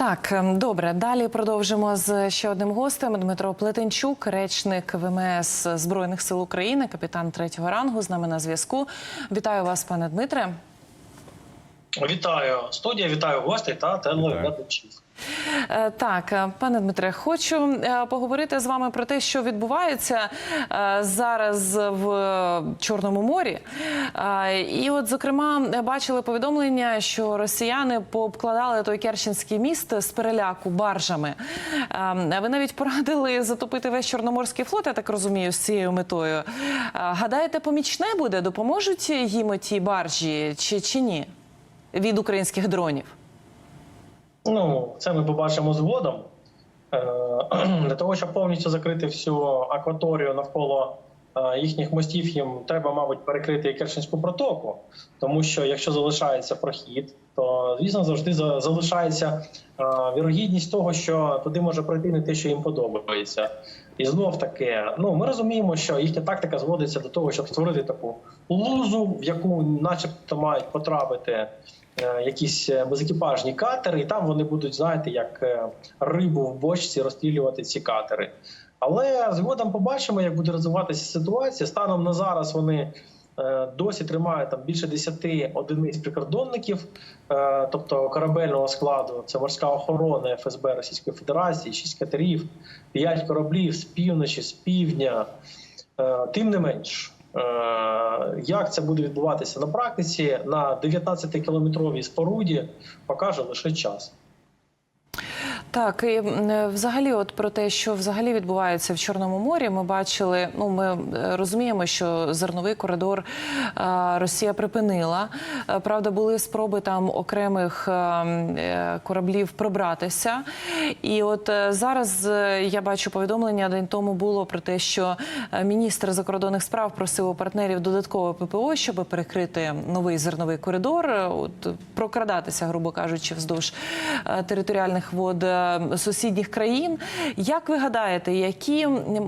Так, ем, добре. Далі продовжимо з ще одним гостем. Дмитро Плетенчук, речник ВМС Збройних сил України, капітан третього рангу. З нами на зв'язку. Вітаю вас, пане Дмитре. Вітаю студія, вітаю гостей та телеглядачів. Е, Так, е, пане Дмитре, хочу е, поговорити з вами про те, що відбувається зараз в Чорному морі. І, от, зокрема, бачили повідомлення, що росіяни пообкладали той Керченський міст з переляку баржами. Ви навіть порадили затопити весь Чорноморський флот, я так розумію, з цією метою. Гадаєте, помічне буде? Допоможуть їм ті баржі чи, чи ні від українських дронів? Ну, це ми побачимо згодом. Е, Для того, щоб повністю закрити всю акваторію навколо їхніх мостів, їм треба, мабуть, перекрити і Керченську протоку. Тому що якщо залишається прохід, то звісно завжди за- залишається е, вірогідність того, що туди може пройти не те, що їм подобається. І знов таки, ну ми розуміємо, що їхня тактика зводиться до того, щоб створити таку лузу, в яку, начебто, мають потрапити е, якісь е, безекіпажні катери, і там вони будуть, знаєте, як е, рибу в бочці розстрілювати ці катери. Але згодом побачимо, як буде розвиватися ситуація. Станом на зараз вони е, досі тримають там більше 10 одиниць прикордонників, е, тобто корабельного складу. Це морська охорона ФСБ Російської Федерації, 6 катерів, 5 кораблів з півночі, з півдня. Е, Тим не менш, як це буде відбуватися на практиці на 19-кілометровій споруді, покаже лише час. Так, і е, взагалі, от про те, що взагалі відбувається в Чорному морі, ми бачили. Ну, ми е, розуміємо, що зерновий коридор е, Росія припинила. Правда, були спроби там окремих кораблів пробратися. І от зараз я бачу повідомлення день тому було про те, що міністр закордонних справ просив у партнерів додаткове ППО, щоб перекрити новий зерновий коридор, от прокрадатися, грубо кажучи, вздовж територіальних вод сусідніх країн. Як ви гадаєте, які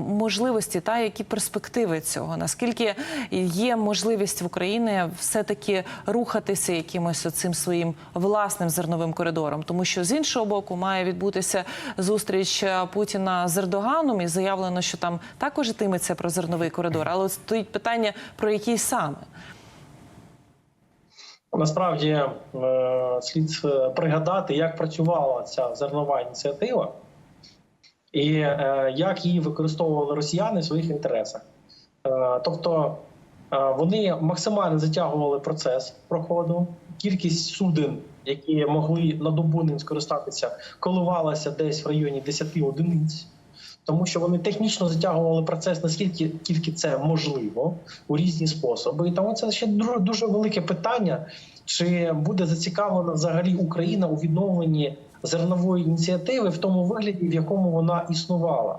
можливості та які перспективи цього? Наскільки є можливість в Україні все-таки рухатися якимось цим своїм власним зерновим коридором? Тому що з іншого боку має відбутися зустріч е, Путіна з Ердоганом, і заявлено, що там також йтиметься про зерновий коридор. Але от стоїть питання про який саме. Насправді е, слід е, пригадати, як працювала ця зернова ініціатива, і е, як її використовували росіяни в своїх інтересах. Тобто вони максимально затягували процес проходу, кількість суден, які могли на добу ним скористатися, коливалася десь в районі 10 одиниць. Тому що вони технічно затягували процес наскільки тільки це можливо у різні способи. І тому це ще дуже, дуже велике питання, чи буде зацікавлена взагалі Україна у відновленні зернової ініціативи в тому вигляді, в якому вона існувала.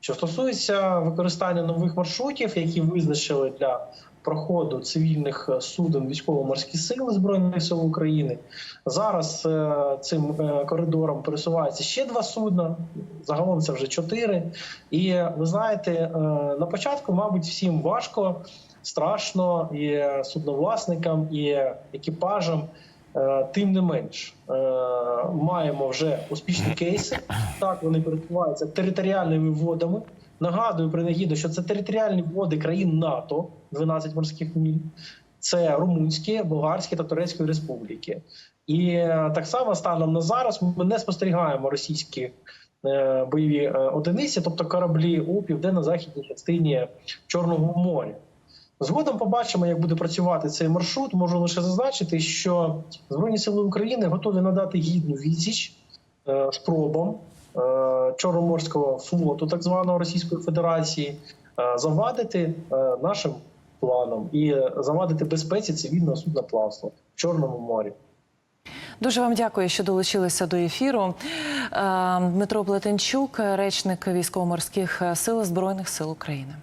Що стосується використання нових маршрутів, які визначили для проходу цивільних е, суден військово-морські сили збройних сил України, зараз е, цим е, коридором пересуваються ще два судна. Загалом це вже чотири. І ви знаєте, на початку, мабуть, всім важко, страшно і судновласникам, і екіпажам. Тим не менш, маємо вже успішні кейси. Так вони пересуваються територіальними водами. Нагадую принагідно, що це територіальні води країн НАТО, 12 морських міль. Це румунські, болгарські та турецької республіки. І е, так само станом на зараз ми не спостерігаємо російські е, бойові е, одиниці, тобто кораблі у південно-західній частині Чорного моря. Згодом побачимо, як буде працювати цей маршрут. Можу лише зазначити, що Збройні сили України готові надати гідну відсіч спробам Чорноморського флоту, так званого Російської Федерації, е, завадити е, нашим планам і е, завадити безпеці цивільного судноплавства в Чорному морі. Дуже вам дякую, що долучилися до ефіру. Е, Дмитро Плетенчук, речник військово-морських сил Збройних сил України.